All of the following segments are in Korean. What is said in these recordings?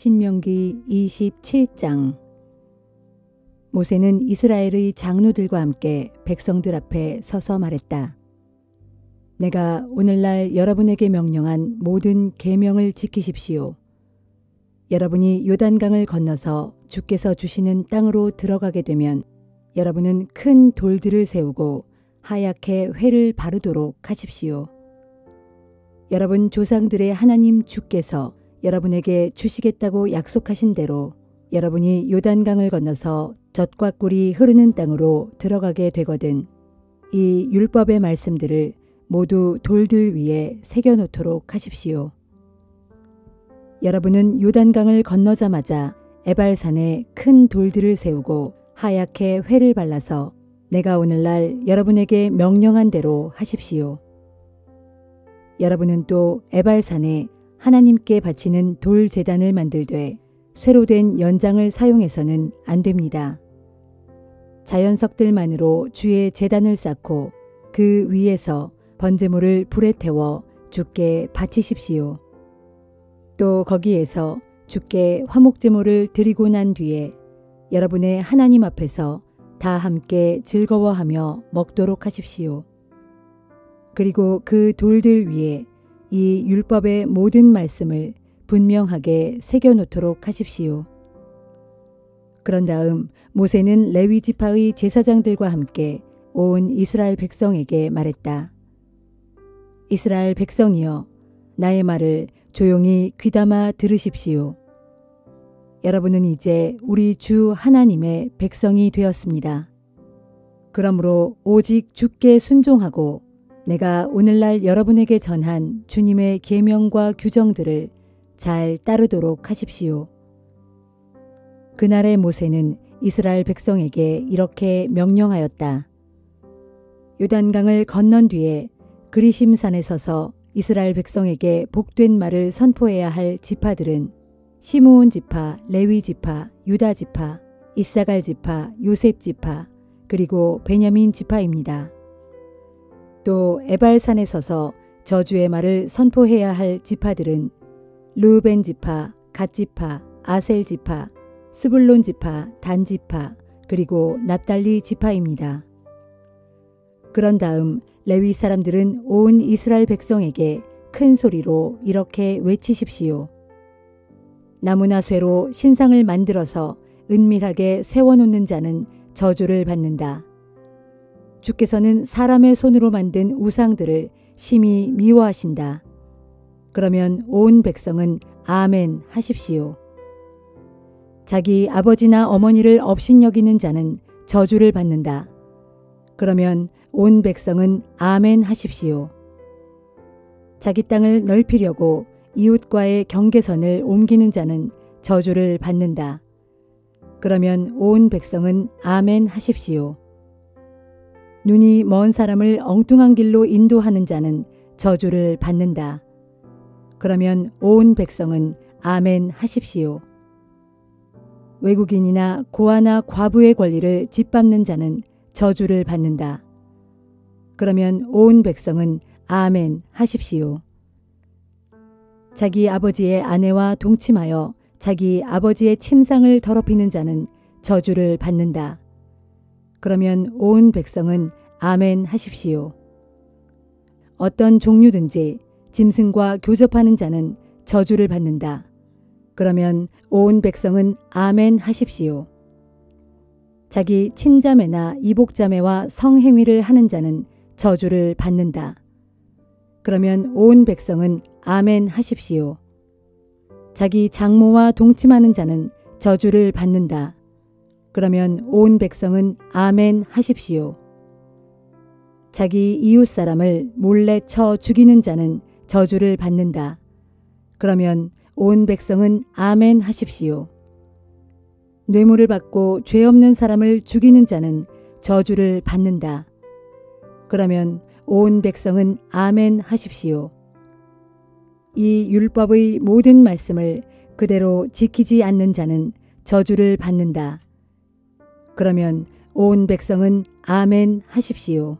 신명기 27장 모세는 이스라엘의 장로들과 함께 백성들 앞에 서서 말했다. 내가 오늘날 여러분에게 명령한 모든 계명을 지키십시오. 여러분이 요단강을 건너서 주께서 주시는 땅으로 들어가게 되면 여러분은 큰 돌들을 세우고 하얗게 회를 바르도록 하십시오. 여러분 조상들의 하나님 주께서 여러분에게 주시겠다고 약속하신 대로 여러분이 요단강을 건너서 젖과 꿀이 흐르는 땅으로 들어가게 되거든 이 율법의 말씀들을 모두 돌들 위에 새겨 놓도록 하십시오. 여러분은 요단강을 건너자마자 에발산에 큰 돌들을 세우고 하얗게 회를 발라서 내가 오늘날 여러분에게 명령한 대로 하십시오. 여러분은 또 에발산에 하나님께 바치는 돌 재단을 만들되 쇠로 된 연장을 사용해서는 안 됩니다. 자연석들만으로 주의 재단을 쌓고 그 위에서 번제물을 불에 태워 주께 바치십시오. 또 거기에서 주께 화목제물을 드리고 난 뒤에 여러분의 하나님 앞에서 다 함께 즐거워하며 먹도록 하십시오. 그리고 그 돌들 위에 이 율법의 모든 말씀을 분명하게 새겨 놓도록 하십시오. 그런 다음 모세는 레위 지파의 제사장들과 함께 온 이스라엘 백성에게 말했다. 이스라엘 백성이여 나의 말을 조용히 귀담아 들으십시오. 여러분은 이제 우리 주 하나님의 백성이 되었습니다. 그러므로 오직 주께 순종하고 내가 오늘날 여러분에게 전한 주님의 계명과 규정들을 잘 따르도록 하십시오. 그날의 모세는 이스라엘 백성에게 이렇게 명령하였다. 요단강을 건넌 뒤에 그리심산에 서서 이스라엘 백성에게 복된 말을 선포해야 할 지파들은 시므온 지파, 레위 지파, 유다 지파, 이사갈 지파, 요셉 지파, 그리고 베냐민 지파입니다. 또 에발산에 서서 저주의 말을 선포해야 할 지파들은 루벤 지파, 갓 지파, 아셀 지파, 스불론 지파, 단 지파, 그리고 납달리 지파입니다. 그런 다음 레위 사람들은 온 이스라엘 백성에게 큰 소리로 이렇게 외치십시오. 나무나 쇠로 신상을 만들어서 은밀하게 세워놓는 자는 저주를 받는다. 주께서는 사람의 손으로 만든 우상들을 심히 미워하신다. 그러면 온 백성은 아멘 하십시오. 자기 아버지나 어머니를 업신여기는 자는 저주를 받는다. 그러면 온 백성은 아멘 하십시오. 자기 땅을 넓히려고 이웃과의 경계선을 옮기는 자는 저주를 받는다. 그러면 온 백성은 아멘 하십시오. 눈이 먼 사람을 엉뚱한 길로 인도하는 자는 저주를 받는다. 그러면 온 백성은 아멘 하십시오. 외국인이나 고아나 과부의 권리를 짓밟는 자는 저주를 받는다. 그러면 온 백성은 아멘 하십시오. 자기 아버지의 아내와 동침하여 자기 아버지의 침상을 더럽히는 자는 저주를 받는다. 그러면 온 백성은 아멘 하십시오. 어떤 종류든지 짐승과 교접하는 자는 저주를 받는다. 그러면 온 백성은 아멘 하십시오. 자기 친자매나 이복자매와 성행위를 하는 자는 저주를 받는다. 그러면 온 백성은 아멘 하십시오. 자기 장모와 동침하는 자는 저주를 받는다. 그러면 온 백성은 아멘 하십시오. 자기 이웃 사람을 몰래 쳐 죽이는 자는 저주를 받는다. 그러면 온 백성은 아멘 하십시오. 뇌물을 받고 죄 없는 사람을 죽이는 자는 저주를 받는다. 그러면 온 백성은 아멘 하십시오. 이 율법의 모든 말씀을 그대로 지키지 않는 자는 저주를 받는다. 그러면 온 백성은 아멘 하십시오.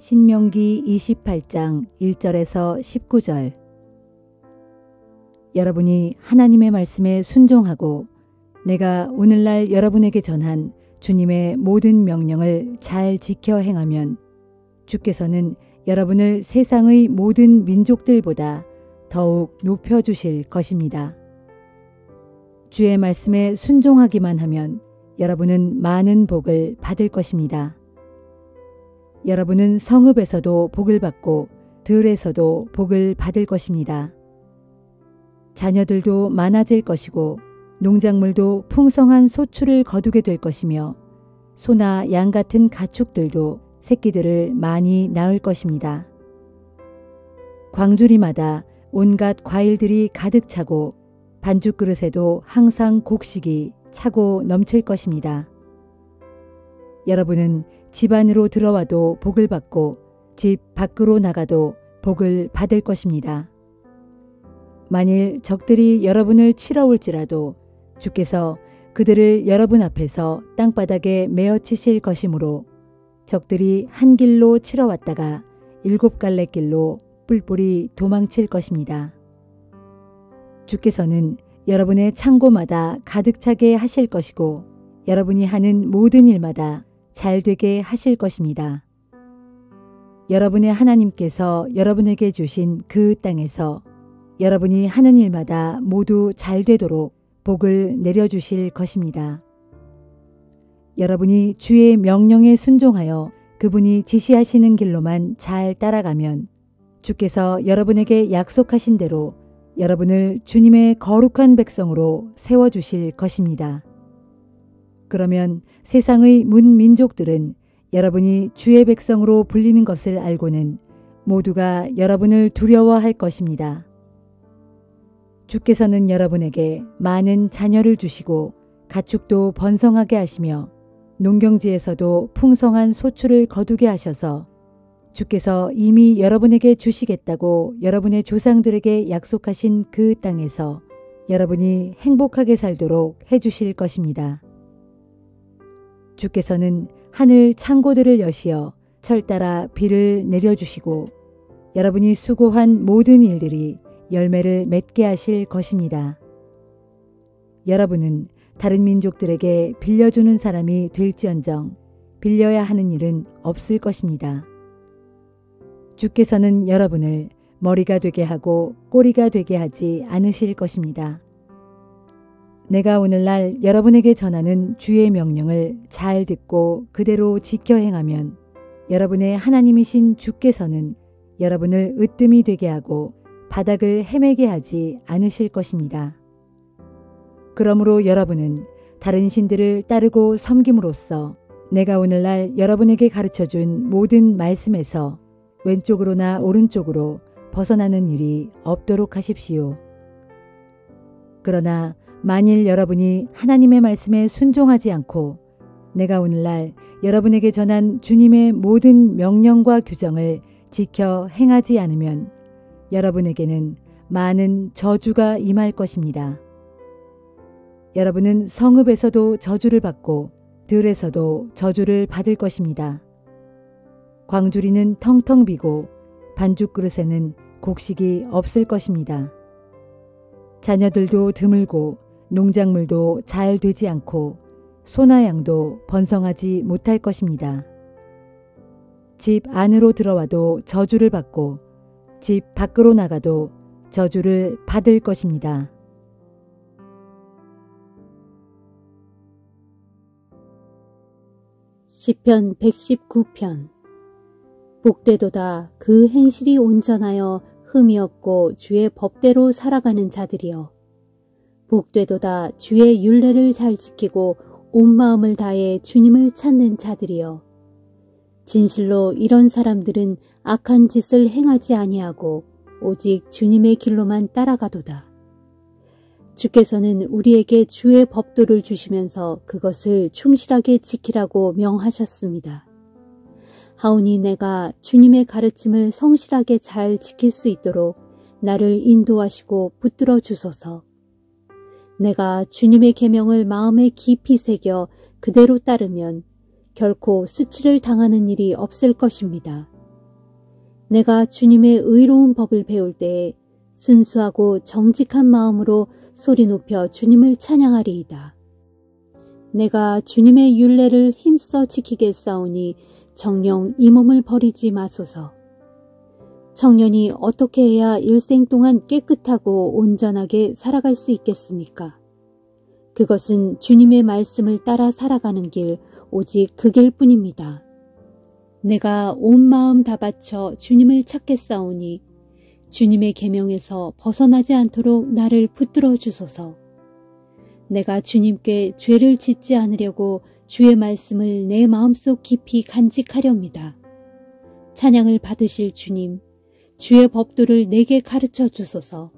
신명기 28장 1절에서 19절 여러분이 하나님의 말씀에 순종하고 내가 오늘날 여러분에게 전한 주님의 모든 명령을 잘 지켜 행하면 주께서는 여러분을 세상의 모든 민족들보다 더욱 높여주실 것입니다. 주의 말씀에 순종하기만 하면 여러분은 많은 복을 받을 것입니다. 여러분은 성읍에서도 복을 받고 들에서도 복을 받을 것입니다. 자녀들도 많아질 것이고 농작물도 풍성한 소출을 거두게 될 것이며 소나 양 같은 가축들도 새끼들을 많이 낳을 것입니다. 광주리마다 온갖 과일들이 가득 차고 반죽 그릇에도 항상 곡식이 차고 넘칠 것입니다. 여러분은 집 안으로 들어와도 복을 받고 집 밖으로 나가도 복을 받을 것입니다. 만일 적들이 여러분을 치러 올지라도 주께서 그들을 여러분 앞에서 땅바닥에 메어 치실 것이므로 적들이 한 길로 치러 왔다가 일곱 갈래 길로 뿔뿔이 도망칠 것입니다. 주께서는 여러분의 창고마다 가득 차게 하실 것이고 여러분이 하는 모든 일마다 잘 되게 하실 것입니다. 여러분의 하나님께서 여러분에게 주신 그 땅에서 여러분이 하는 일마다 모두 잘 되도록 복을 내려주실 것입니다. 여러분이 주의 명령에 순종하여 그분이 지시하시는 길로만 잘 따라가면 주께서 여러분에게 약속하신 대로 여러분을 주님의 거룩한 백성으로 세워주실 것입니다. 그러면 세상의 문민족들은 여러분이 주의 백성으로 불리는 것을 알고는 모두가 여러분을 두려워할 것입니다. 주께서는 여러분에게 많은 자녀를 주시고 가축도 번성하게 하시며 농경지에서도 풍성한 소출을 거두게 하셔서 주께서 이미 여러분에게 주시겠다고 여러분의 조상들에게 약속하신 그 땅에서 여러분이 행복하게 살도록 해주실 것입니다. 주께서는 하늘 창고들을 여시어 철 따라 비를 내려주시고 여러분이 수고한 모든 일들이 열매를 맺게 하실 것입니다. 여러분은 다른 민족들에게 빌려주는 사람이 될지언정 빌려야 하는 일은 없을 것입니다. 주께서는 여러분을 머리가 되게 하고 꼬리가 되게 하지 않으실 것입니다. 내가 오늘날 여러분에게 전하는 주의 명령을 잘 듣고 그대로 지켜 행하면 여러분의 하나님이신 주께서는 여러분을 으뜸이 되게 하고 바닥을 헤매게 하지 않으실 것입니다. 그러므로 여러분은 다른 신들을 따르고 섬김으로써 내가 오늘날 여러분에게 가르쳐 준 모든 말씀에서 왼쪽으로나 오른쪽으로 벗어나는 일이 없도록 하십시오. 그러나 만일 여러분이 하나님의 말씀에 순종하지 않고 내가 오늘날 여러분에게 전한 주님의 모든 명령과 규정을 지켜 행하지 않으면 여러분에게는 많은 저주가 임할 것입니다. 여러분은 성읍에서도 저주를 받고 들에서도 저주를 받을 것입니다. 광주리는 텅텅 비고 반죽 그릇에는 곡식이 없을 것입니다. 자녀들도 드물고 농작물도 잘 되지 않고 소나 양도 번성하지 못할 것입니다. 집 안으로 들어와도 저주를 받고 집 밖으로 나가도 저주를 받을 것입니다. 시편 119편 복되도다 그 행실이 온전하여 흠이 없고 주의 법대로 살아가는 자들이여. 복되도다 주의 윤례를 잘 지키고 온 마음을 다해 주님을 찾는 자들이여. 진실로 이런 사람들은 악한 짓을 행하지 아니하고 오직 주님의 길로만 따라가도다. 주께서는 우리에게 주의 법도를 주시면서 그것을 충실하게 지키라고 명하셨습니다. 하오니 내가 주님의 가르침을 성실하게 잘 지킬 수 있도록 나를 인도하시고 붙들어 주소서. 내가 주님의 계명을 마음에 깊이 새겨 그대로 따르면 결코 수치를 당하는 일이 없을 것입니다. 내가 주님의 의로운 법을 배울 때에 순수하고 정직한 마음으로 소리 높여 주님을 찬양하리이다. 내가 주님의 윤례를 힘써 지키겠사오니 정령 이 몸을 버리지 마소서. 청년이 어떻게 해야 일생 동안 깨끗하고 온전하게 살아갈 수 있겠습니까? 그것은 주님의 말씀을 따라 살아가는 길, 오직 그 길 뿐입니다. 내가 온 마음 다 바쳐 주님을 찾겠사오니 주님의 계명에서 벗어나지 않도록 나를 붙들어 주소서. 내가 주님께 죄를 짓지 않으려고 주의 말씀을 내 마음속 깊이 간직하렵니다. 찬양을 받으실 주님, 주의 법도를 내게 가르쳐 주소서.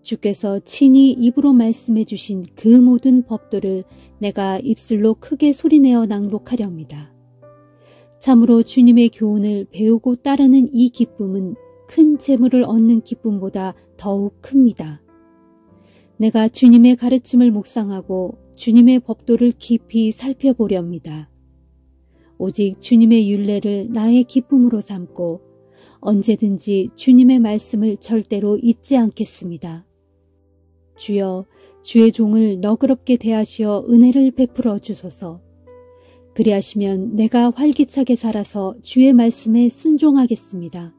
주께서 친히 입으로 말씀해 주신 그 모든 법도를 내가 입술로 크게 소리내어 낭독하렵니다. 참으로 주님의 교훈을 배우고 따르는 이 기쁨은 큰 재물을 얻는 기쁨보다 더욱 큽니다. 내가 주님의 가르침을 묵상하고 주님의 법도를 깊이 살펴보렵니다. 오직 주님의 윤례를 나의 기쁨으로 삼고 언제든지 주님의 말씀을 절대로 잊지 않겠습니다. 주여 주의 종을 너그럽게 대하시어 은혜를 베풀어 주소서. 그리하시면 내가 활기차게 살아서 주의 말씀에 순종하겠습니다.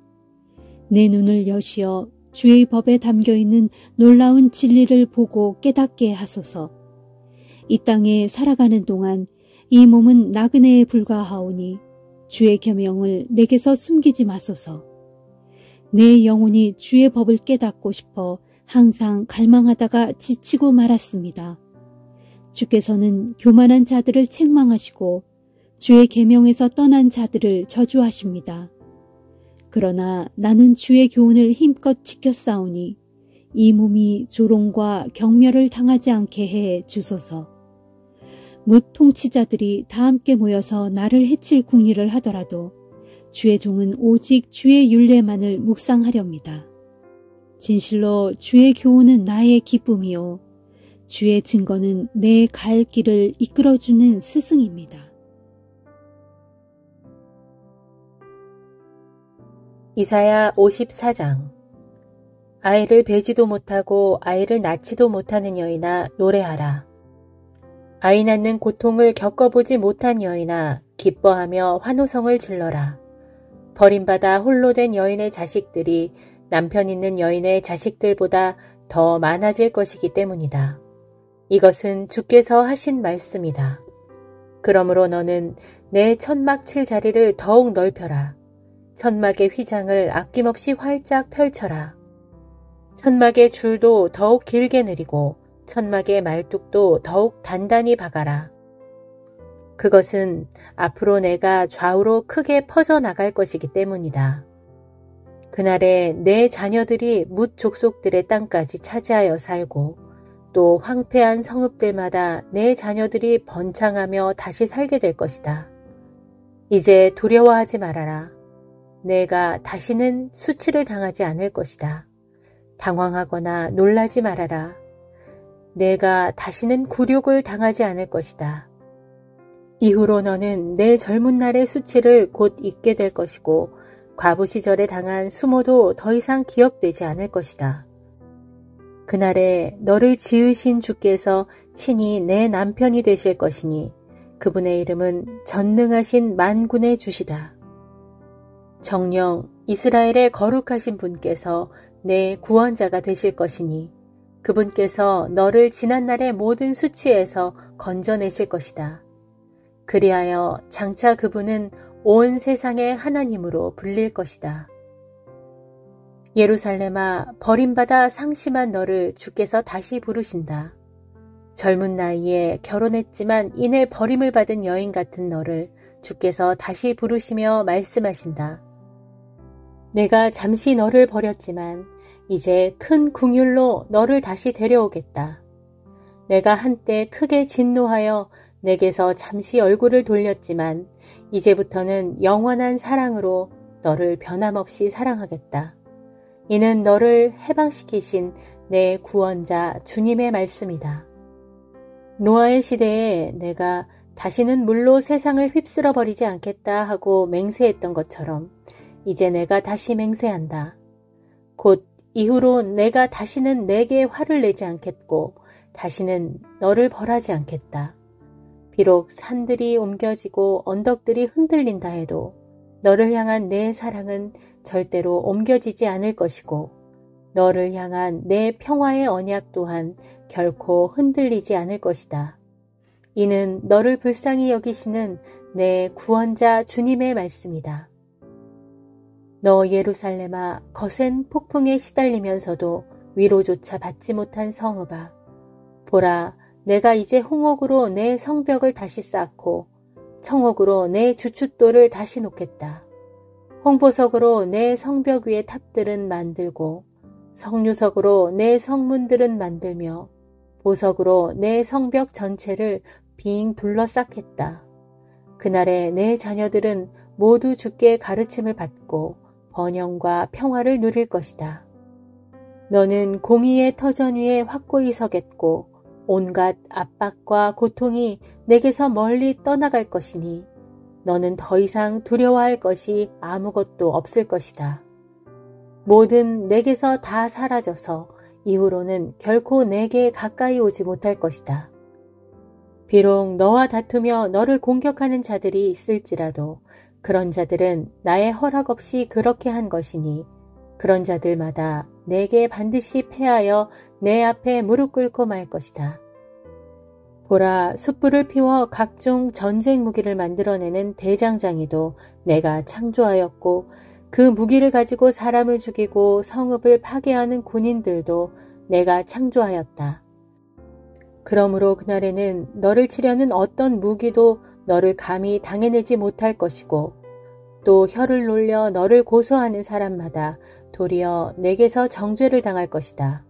내 눈을 여시어 주의 법에 담겨 있는 놀라운 진리를 보고 깨닫게 하소서. 이 땅에 살아가는 동안 이 몸은 나그네에 불과하오니 주의 계명을 내게서 숨기지 마소서. 내 영혼이 주의 법을 깨닫고 싶어 항상 갈망하다가 지치고 말았습니다. 주께서는 교만한 자들을 책망하시고 주의 계명에서 떠난 자들을 저주하십니다. 그러나 나는 주의 교훈을 힘껏 지켰사오니 이 몸이 조롱과 경멸을 당하지 않게 해 주소서. 묻 통치자들이 다 함께 모여서 나를 해칠 궁리를 하더라도 주의 종은 오직 주의 윤례만을 묵상하렵니다. 진실로 주의 교훈은 나의 기쁨이요. 주의 증거는 내 갈 길을 이끌어주는 스승입니다. 이사야 54장 아이를 베지도 못하고 아이를 낳지도 못하는 여인아 노래하라. 아이 낳는 고통을 겪어보지 못한 여인아 기뻐하며 환호성을 질러라. 버림받아 홀로 된 여인의 자식들이 남편 있는 여인의 자식들보다 더 많아질 것이기 때문이다. 이것은 주께서 하신 말씀이다. 그러므로 너는 내 천막 칠 자리를 더욱 넓혀라. 천막의 휘장을 아낌없이 활짝 펼쳐라. 천막의 줄도 더욱 길게 내리고 천막의 말뚝도 더욱 단단히 박아라. 그것은 앞으로 내가 좌우로 크게 퍼져나갈 것이기 때문이다. 그날에 내 자녀들이 뭇 족속들의 땅까지 차지하여 살고 또 황폐한 성읍들마다 내 자녀들이 번창하며 다시 살게 될 것이다. 이제 두려워하지 말아라. 내가 다시는 수치를 당하지 않을 것이다. 당황하거나 놀라지 말아라. 내가 다시는 굴욕을 당하지 않을 것이다. 이후로 너는 내 젊은 날의 수치를 곧 잊게 될 것이고 과부 시절에 당한 수모도 더 이상 기억되지 않을 것이다. 그날에 너를 지으신 주께서 친히 내 남편이 되실 것이니 그분의 이름은 전능하신 만군의 주시다. 정령 이스라엘의 거룩하신 분께서 내 구원자가 되실 것이니 그분께서 너를 지난날의 모든 수치에서 건져내실 것이다. 그리하여 장차 그분은 온 세상의 하나님으로 불릴 것이다. 예루살렘아 버림받아 상심한 너를 주께서 다시 부르신다. 젊은 나이에 결혼했지만 이내 버림을 받은 여인 같은 너를 주께서 다시 부르시며 말씀하신다. 내가 잠시 너를 버렸지만 이제 큰 궁율로 너를 다시 데려오겠다. 내가 한때 크게 진노하여 내게서 잠시 얼굴을 돌렸지만 이제부터는 영원한 사랑으로 너를 변함없이 사랑하겠다. 이는 너를 해방시키신 내 구원자 주님의 말씀이다. 노아의 시대에 내가 다시는 물로 세상을 휩쓸어 버리지 않겠다 하고 맹세했던 것처럼 이제 내가 다시 맹세한다. 곧 이후로 내가 다시는 내게 화를 내지 않겠고 다시는 너를 벌하지 않겠다. 비록 산들이 옮겨지고 언덕들이 흔들린다 해도 너를 향한 내 사랑은 절대로 옮겨지지 않을 것이고 너를 향한 내 평화의 언약 또한 결코 흔들리지 않을 것이다. 이는 너를 불쌍히 여기시는 내 구원자 주님의 말씀이다. 너 예루살렘아 거센 폭풍에 시달리면서도 위로조차 받지 못한 성읍아 보라 내가 이제 홍옥으로 내 성벽을 다시 쌓고 청옥으로 내 주춧돌을 다시 놓겠다. 홍보석으로 내 성벽 위에 탑들은 만들고 성류석으로 내 성문들은 만들며 보석으로 내 성벽 전체를 빙 둘러싸겠다. 그날에 내 자녀들은 모두 주께 가르침을 받고 번영과 평화를 누릴 것이다. 너는 공의의 터전 위에 확고히 서겠고 온갖 압박과 고통이 내게서 멀리 떠나갈 것이니 너는 더 이상 두려워할 것이 아무것도 없을 것이다. 모든 내게서 다 사라져서 이후로는 결코 내게 가까이 오지 못할 것이다. 비록 너와 다투며 너를 공격하는 자들이 있을지라도 그런 자들은 나의 허락 없이 그렇게 한 것이니 그런 자들마다 내게 반드시 패하여 내 앞에 무릎 꿇고 말 것이다. 보라, 숯불을 피워 각종 전쟁 무기를 만들어내는 대장장이도 내가 창조하였고 그 무기를 가지고 사람을 죽이고 성읍을 파괴하는 군인들도 내가 창조하였다. 그러므로 그날에는 너를 치려는 어떤 무기도 너를 감히 당해내지 못할 것이고 또 혀를 놀려 너를 고소하는 사람마다 도리어 내게서 정죄를 당할 것이다.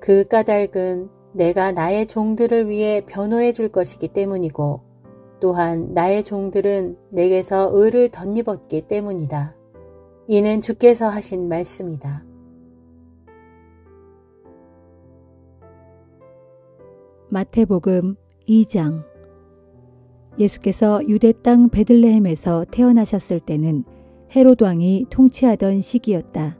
그 까닭은 내가 나의 종들을 위해 변호해 줄 것이기 때문이고 또한 나의 종들은 내게서 의를 덧입었기 때문이다. 이는 주께서 하신 말씀이다. 마태복음 2장 예수께서 유대 땅 베들레헴에서 태어나셨을 때는 헤롯 왕이 통치하던 시기였다.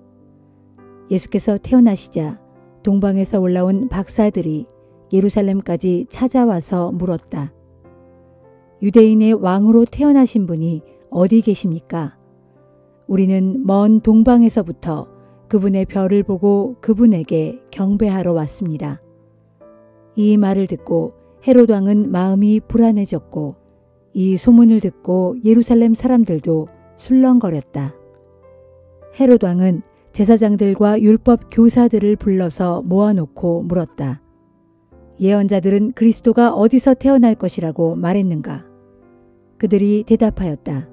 예수께서 태어나시자 동방에서 올라온 박사들이 예루살렘까지 찾아와서 물었다. 유대인의 왕으로 태어나신 분이 어디 계십니까? 우리는 먼 동방에서부터 그분의 별을 보고 그분에게 경배하러 왔습니다. 이 말을 듣고 헤롯 왕은 마음이 불안해졌고 이 소문을 듣고 예루살렘 사람들도 술렁거렸다. 헤롯 왕은 제사장들과 율법 교사들을 불러서 모아놓고 물었다. 예언자들은 그리스도가 어디서 태어날 것이라고 말했는가? 그들이 대답하였다.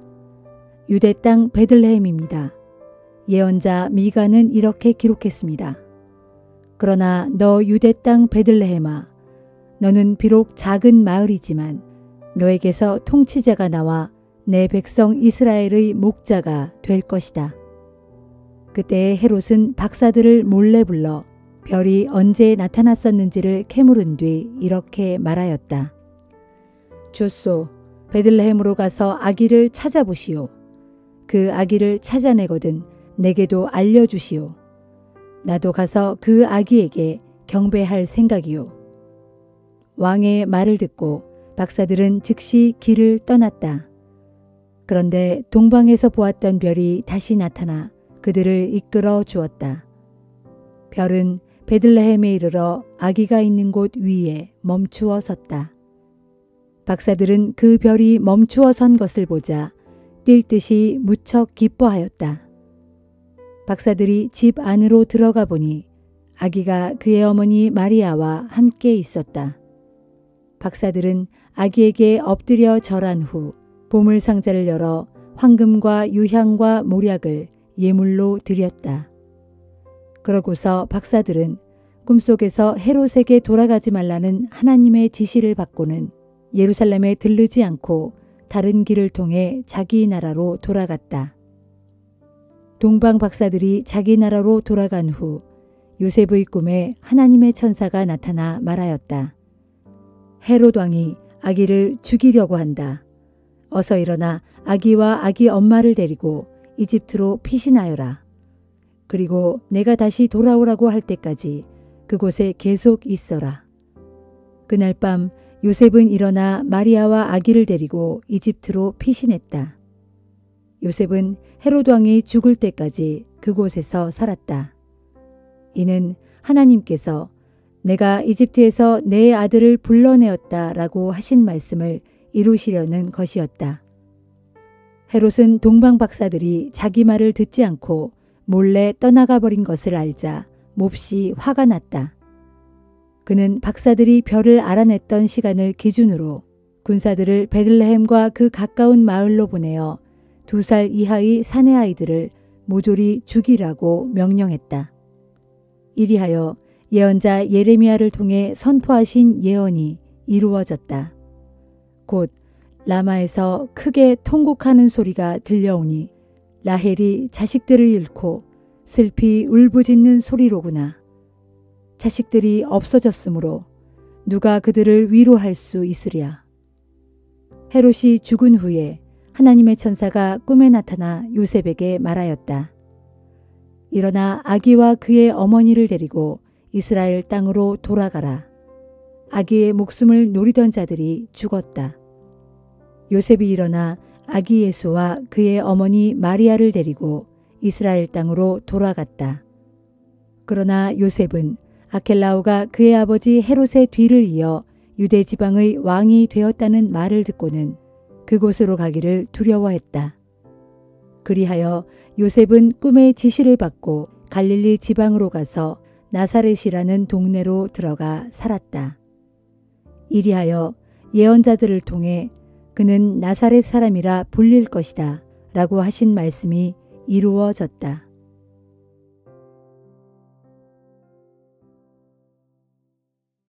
유대 땅 베들레헴입니다. 예언자 미가는 이렇게 기록했습니다. 그러나 너 유대 땅 베들레헴아, 너는 비록 작은 마을이지만 너에게서 통치자가 나와 내 백성 이스라엘의 목자가 될 것이다. 그때 헤롯은 박사들을 몰래 불러 별이 언제 나타났었는지를 캐물은 뒤 이렇게 말하였다. 주소, 베들레헴으로 가서 아기를 찾아보시오. 그 아기를 찾아내거든 내게도 알려주시오. 나도 가서 그 아기에게 경배할 생각이오. 왕의 말을 듣고 박사들은 즉시 길을 떠났다. 그런데 동방에서 보았던 별이 다시 나타나 그들을 이끌어 주었다. 별은 베들레헴에 이르러 아기가 있는 곳 위에 멈추어 섰다. 박사들은 그 별이 멈추어 선 것을 보자 뛸 듯이 무척 기뻐하였다. 박사들이 집 안으로 들어가 보니 아기가 그의 어머니 마리아와 함께 있었다. 박사들은 아기에게 엎드려 절한 후 보물 상자를 열어 황금과 유향과 모략을 예물로 드렸다. 그러고서 박사들은 꿈속에서 헤롯에게 돌아가지 말라는 하나님의 지시를 받고는 예루살렘에 들르지 않고 다른 길을 통해 자기 나라로 돌아갔다. 동방 박사들이 자기 나라로 돌아간 후 요셉의 꿈에 하나님의 천사가 나타나 말하였다. 헤롯 왕이 아기를 죽이려고 한다. 어서 일어나 아기와 아기 엄마를 데리고 이집트로 피신하여라. 그리고 내가 다시 돌아오라고 할 때까지 그곳에 계속 있어라. 그날 밤 요셉은 일어나 마리아와 아기를 데리고 이집트로 피신했다. 요셉은 헤로드 왕이 죽을 때까지 그곳에서 살았다. 이는 하나님께서 내가 이집트에서 내 아들을 불러내었다 라고 하신 말씀을 이루시려는 것이었다. 헤롯은 동방 박사들이 자기 말을 듣지 않고 몰래 떠나가 버린 것을 알자 몹시 화가 났다. 그는 박사들이 별을 알아냈던 시간을 기준으로 군사들을 베들레헴과 그 가까운 마을로 보내어 두 살 이하의 사내 아이들을 모조리 죽이라고 명령했다. 이리하여 예언자 예레미야를 통해 선포하신 예언이 이루어졌다. 곧 라마에서 크게 통곡하는 소리가 들려오니 라헬이 자식들을 잃고 슬피 울부짖는 소리로구나. 자식들이 없어졌으므로 누가 그들을 위로할 수 있으랴. 헤롯이 죽은 후에 하나님의 천사가 꿈에 나타나 요셉에게 말하였다. 일어나 아기와 그의 어머니를 데리고 이스라엘 땅으로 돌아가라. 아기의 목숨을 노리던 자들이 죽었다. 요셉이 일어나 아기 예수와 그의 어머니 마리아를 데리고 이스라엘 땅으로 돌아갔다. 그러나 요셉은 아켈라오가 그의 아버지 헤롯의 뒤를 이어 유대 지방의 왕이 되었다는 말을 듣고는 그곳으로 가기를 두려워했다. 그리하여 요셉은 꿈의 지시를 받고 갈릴리 지방으로 가서 나사렛이라는 동네로 들어가 살았다. 이리하여 예언자들을 통해 그는 나사렛 사람이라 불릴 것이다 라고 하신 말씀이 이루어졌다.